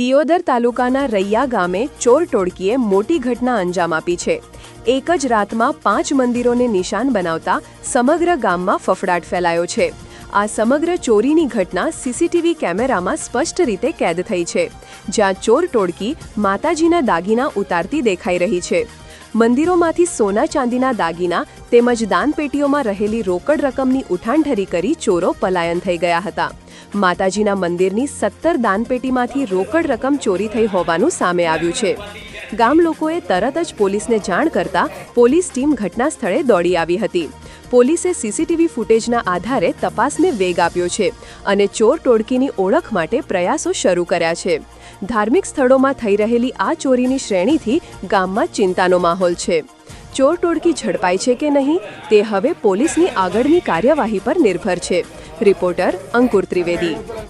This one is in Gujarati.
દિયોદર તાલુકાના રૈયા ગામે ચોર ટોળકીએ મોટી ઘટના અંજામ આપી છે. એક જ રાતમાં પાંચ મંદિરોને નિશાન બનાવતા સમગ્ર ગામમાં ફફડાટ ફેલાયો છે. આ સમગ્ર ચોરીની ઘટના સીસીટીવી કેમેરામાં સ્પષ્ટ રીતે કેદ થઈ છે, જ્યાં ચોર ટોળકી માતાજીના દાગીના ઉતારતી દેખાઈ રહી છે. મંદિરોમાંથી સોના ચાંદીના દાગીના તેમજ દાનપેટીઓમાં રહેલી રોકડ રકમની ઉઠાણઠરી કરી ચોરો પલાયન થઈ ગયા હતા. માતાજીના મંદિરની સત્તર દાનપેટીમાંથી રોકડ રકમ ચોરી થઈ હોવાનું સામે આવ્યું છે. ગામ લોકોએ તરત જ પોલીસને જાણ કરતા પોલીસ ટીમ ઘટના સ્થળે દોડી આવી હતી. પોલીસે સીસીટીવી ફૂટેજના આધારે તપાસને વેગ આપ્યો છે અને ચોર ટોળકીની ઓળખ માટે પ્રયાસો શરૂ કર્યા છે. ધાર્મિક સ્થળોમાં થઈ રહેલી આ ચોરીની શ્રેણીથી ગામમાં ચિંતાનો માહોલ છે. ચોર ટોળકી ઝડપાય છે કે નહીં તે હવે પોલીસની આગળની કાર્યવાહી પર નિર્ભર છે. રિપોર્ટર અંકુર ત્રિવેદી.